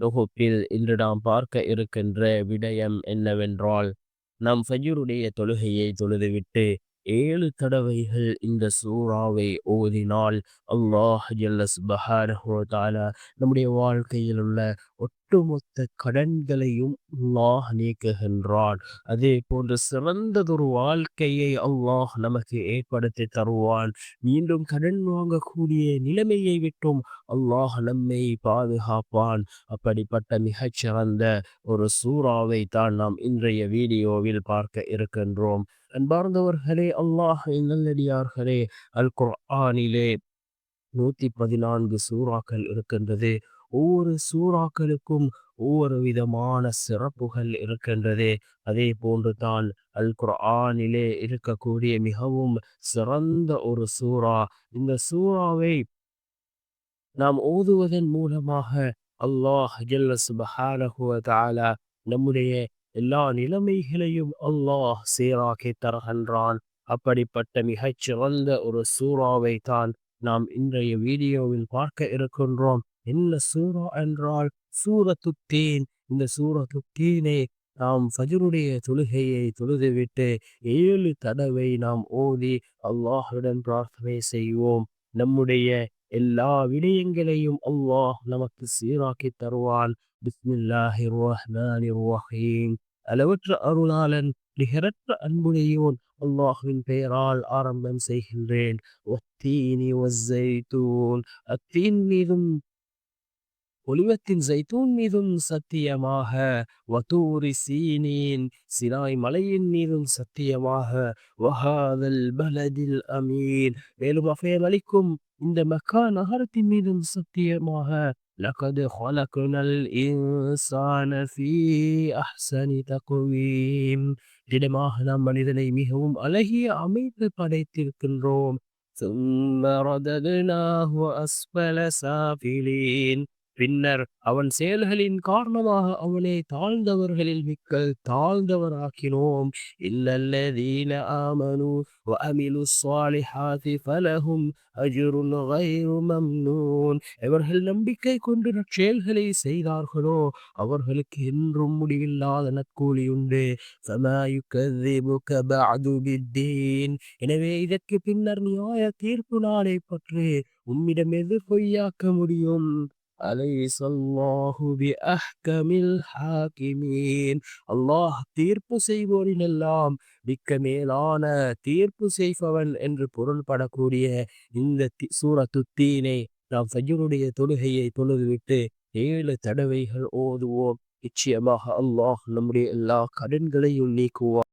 தொகுப்பில் இன்று நாம் பார்க்க இருக்கின்ற விடயம் என்னவென்றால் நம் ஃபஜ்ருடைய தொழுகையை தொழுதுவிட்டு ஏழு தடவைகள் இந்த சூறாவை ஓதினால் அல்லாஹ் ஜல்ல சுபஹானஹு நம்முடைய வாழ்க்கையில் உள்ள ஒட்டுமொத்த கடன்களையும் அல்லாஹ் நீக்குகின்றான். அதே போன்று சிறந்ததொரு வாழ்க்கையை அல்லாஹ் நமக்கு ஏற்படுத்தி தருவான். மீண்டும் கடன் வாங்கக்கூடிய நிலைமையை விட்டும் அல்லாஹ் நம்மை பாதுகாப்பான். அப்படிப்பட்ட மிகச்சிறந்த ஒரு சூறாவை தான் நாம் இன்றைய வீடியோவில் பார்க்க இருக்கின்றோம். அன்பார்ந்தவர்களே அல்லாஹ் நல்லடியார்களே அல் குர்ஆனிலே நூத்தி பதினான்கு சூறாக்கள் இருக்கின்றது. ஒவ்வொரு சூறாக்களுக்கும் ஒவ்வொரு விதமான சிறப்புகள் இருக்கின்றது. அதே போன்று தான் அல் குர்ஆனிலே இருக்கக்கூடிய மிகவும் சிறந்த ஒரு சூறா. இந்த சூறாவை நாம் ஓதுவதன் மூலமாக அல்லாஹ் ஜல்ல சுபஹானஹு நம்முடைய எல்லா நிலைமைகளையும் அல்லாஹ் சீராக்கி தருகின்றான். அப்படிப்பட்ட மிகச்சிறந்த ஒரு சூறாவை தான் நாம் இன்றைய வீடியோவில் பார்க்க இருக்கின்றோம். என்ன சூறா என்றால் சூரத்து தீன். இந்த சூரத்து தீனை நாம் ஃபஜருடைய தொழுகையை தொழுதுவிட்டு ஏழு தடவை நாம் ஓதி அல்லாஹுடன் பிரார்த்தனை செய்வோம். நம்முடைய எல்லா விடயங்களையும் அல்லாஹ் நமக்கு சீராக்கி தருவான் பிஸ்மில்லாஹிர் ரஹ்மானிர் ரஹீம் அளவற்ற அருளாளன் நிகரற்ற அன்புடையோன் அல்லாஹுவின் பெயரால் ஆரம்பம் செய்கின்றேன் ஒத்தீனி ஒஸ்ஸைத்தூன் அத்தீன் மீதும் ஒலிவத்தின் ஜைத்தூன் மீதும் சத்தியமாக வதூரி சீனீன் சினாய் மலையின் மீதும் சத்தியமாக வஹாதல் பலதில் அமீன் மேலும் அஃபயம் அளிக்கும் இந்த மக்கா நகரத்தின் மீதும் சத்தியமாக لقد خلقنا الإنسان في أحسن تقويم திடமாக நாம் மனிதனை மிகவும் அழகிய அமைப்பு படைத்திருக்கின்றோம் ثم رددناه أسفل سافلين பின்னர் அவன் செயல்களின் காரணமாக அவனை தாழ்ந்தவர்களில் மிக்க தாழ்ந்தவராக்கினோம் இல்லல்லதீன ஆமனு وعملوا الصالحات فلهم أجر غير ممنون இவர்கள் நம்பிக்கை கொண்டு நற்செயல்களை செய்தார்களோ அவர்களுக்கு என்றும் முடிவில்லாத நற்கூலி உண்டு فما يكذبك بعد بالدين எனவே இதற்கு பின்னர் நியாய தீர்ப்பு நாளை பற்றி உம்மிடம் எது பொய்யாக்க முடியும் அலைசல்லாஹு பி அஹ்கமில் ஹாக்கிமீன். அல்லாஹ் தீர்ப்பு செய்வோரின் எல்லாம் மிக்க மேலான தீர்ப்பு செய்பவன் என்று பொருள்படக்கூடிய இந்த சூரத்து தீனை நாம் ஃபஜ்ருடைய தொழுகையை தொழுதுவிட்டு ஏழு தடவைகள் ஓதுவோம். நிச்சயமாக அல்லாஹ் நம்முடைய எல்லா கடன்களையும் நீக்குவார்